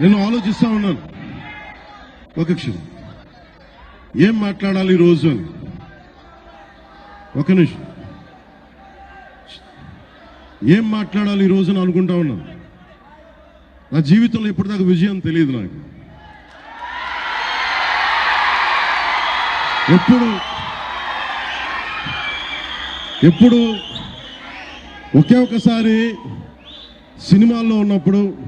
నేను ఆలోచిస్తా ఉన్నాను. ఒక క్షణం. ఏం మాట్లాడాలి ఈ రోజు అని? ఒక నిమిషం. ఏం మాట్లాడాలి ఈ రోజున అనుకుంటా ఉన్నాను. నా జీవితంలో ఇప్పటిదాకా విజయం తెలియదు నాకు. ఎప్పుడు ఎప్పుడు ఒకే ఒకసారి సినిమాల్లో ఉన్నప్పుడు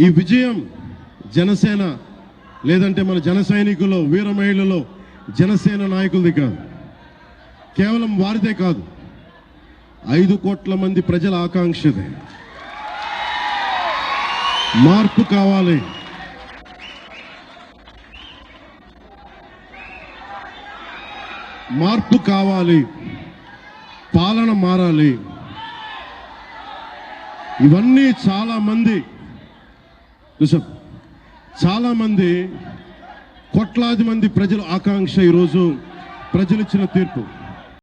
ఈ విజయం జనసేన లేదంటే మన జన సైనికులు వీర మహిళలో జనసేన నాయకులది కాదు. కేవలం వారిదే కాదు. ఐదు కోట్ల మంది ప్రజల ఆకాంక్షదే. మార్పు కావాలి. మార్పు కావాలి. పాలన మారాలి. ఇవన్నీ చాలా మంది చూసాం కోట్లాది మంది ప్రజల ఆకాంక్ష ఈరోజు ప్రజలు ఇచ్చిన తీర్పు.